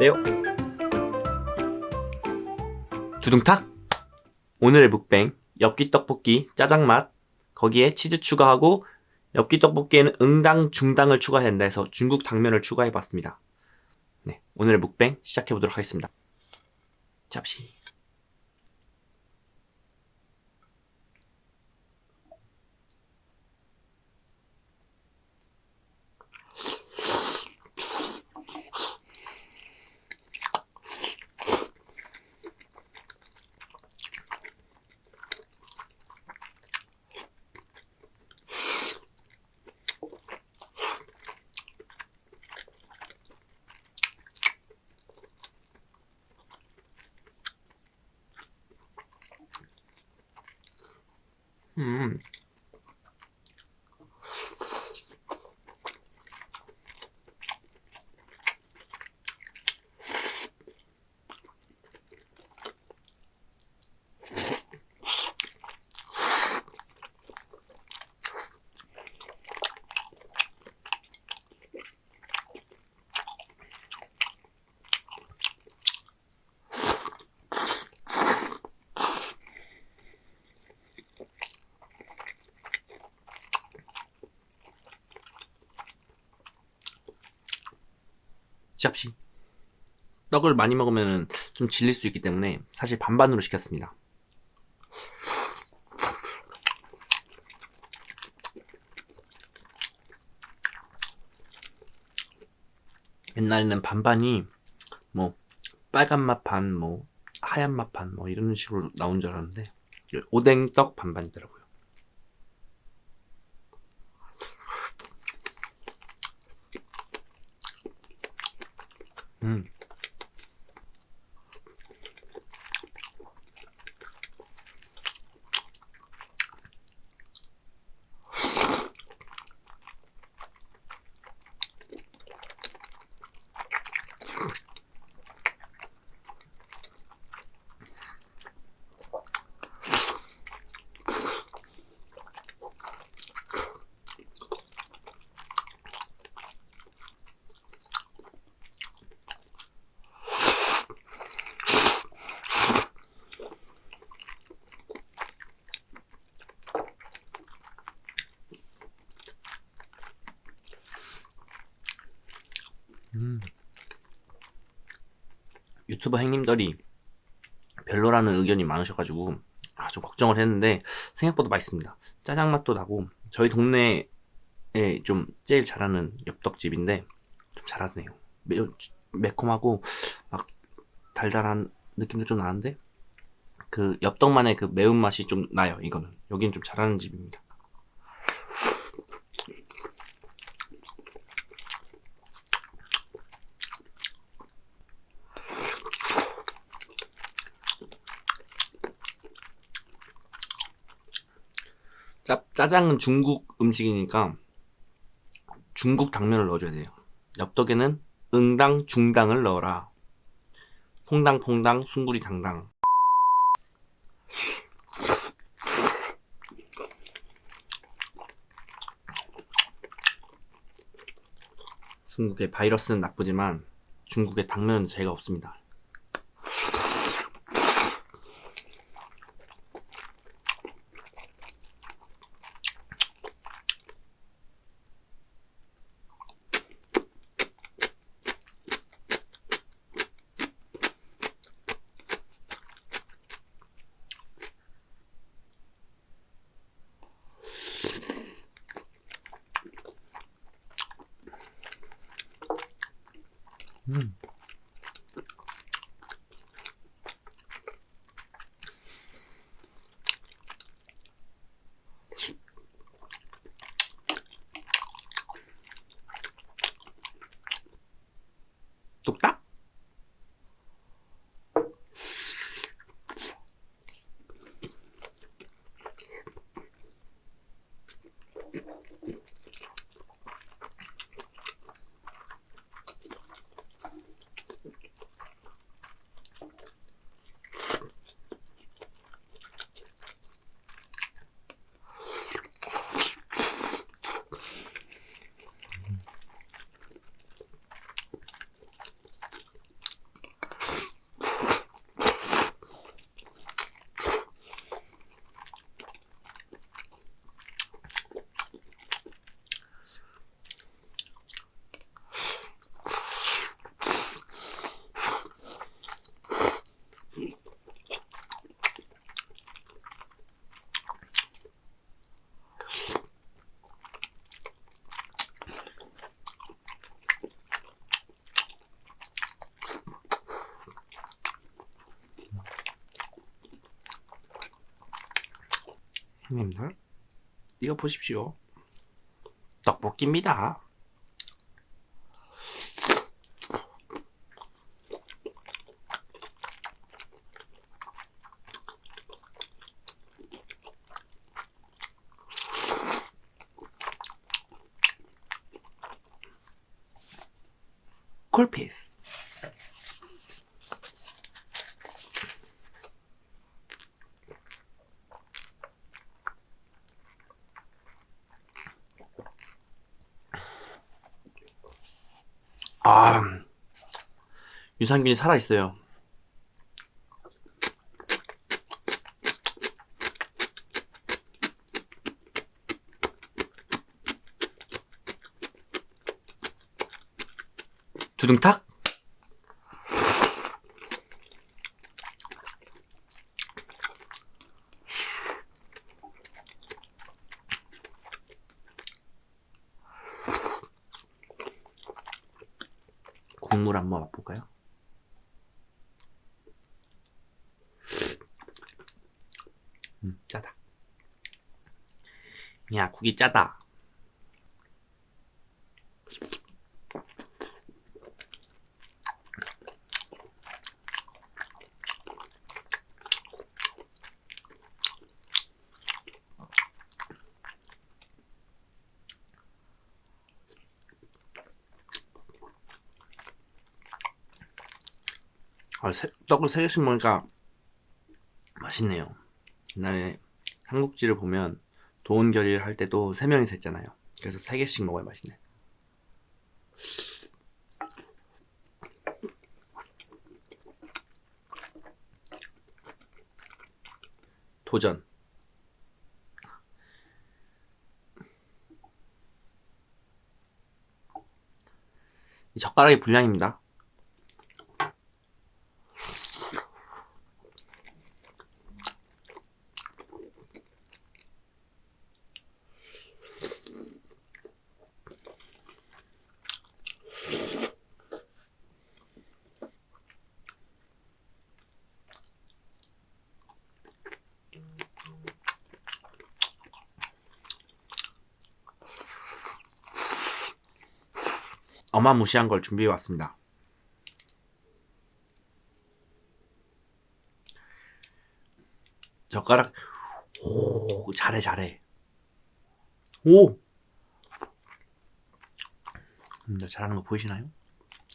안녕하세요. 두둥탁! 오늘의 묵뱅 엽기 떡볶이 짜장 맛 거기에 치즈 추가하고 엽기 떡볶이에는 응당 중당을 추가해야 된다 해서 중국 당면을 추가해봤습니다. 네, 오늘의 묵뱅 시작해보도록 하겠습니다. 잡시 음. 샵시 떡을 많이 먹으면 좀 질릴 수 있기 때문에 사실 반반으로 시켰습니다. 옛날에는 반반이 뭐 빨간 맛 반, 뭐 하얀 맛 반, 뭐 이런 식으로 나온 줄 알았는데 오뎅 떡 반반이더라고요. 음. 음. 유튜버 형님들이 별로라는 의견이 많으셔가지고 아, 좀 걱정을 했는데 생각보다 맛있습니다. 짜장 맛도 나고 저희 동네에 좀 제일 잘하는 엽떡집인데 좀 잘하네요. 매, 매콤하고 막 달달한 느낌도 좀 나는데 그 엽떡만의 그 매운맛이 좀 나요. 이거는 여기는 좀 잘하는 집입니다. 짜, 짜장은 중국 음식이니까 중국 당면을 넣어줘야 돼요. 엽떡에는 응당, 중당을 넣어라. 퐁당, 퐁당, 숭구리 당당. 중국의 바이러스는 나쁘지만 중국의 당면은 죄가 없습니다. 음. 형님들 이거 보십시오. 떡볶이입니다. 콜피스. 유산균이 살아있어요. 두둥탁? 국물 한번 맛볼까요? 음, 짜다. 야, 국이 짜다. 아, 세- 떡을 세 개씩 먹으니까 맛있네요. 옛날에 삼국지를 보면 도원 결의를 할 때도 세 명이서 했잖아요. 그래서 세 개씩 먹어야 맛있네. 도전. 이 젓가락의 분량입니다. 어마무시한 걸 준비해 왔습니다. 젓가락 오 잘해 잘해 오 음, 나 잘하는 거 보이시나요?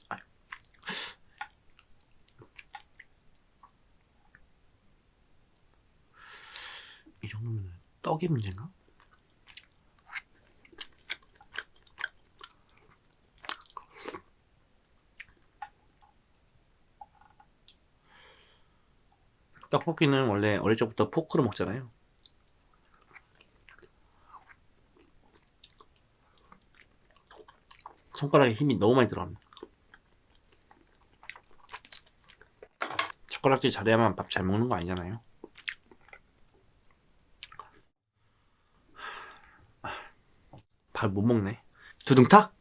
아유. 이 정도면 떡이 문제인가? 떡볶이는 원래 어릴 적부터 포크로 먹잖아요. 손가락에 힘이 너무 많이 들어갑니다. 젓가락질 잘해야만 밥 잘 먹는 거 아니잖아요. 밥 못 먹네. 두둥탁?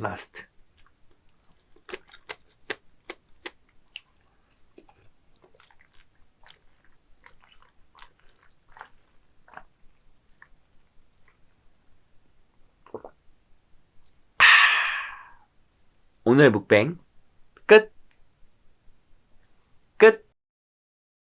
라스트. 오늘 묵뱅 끝. 끝.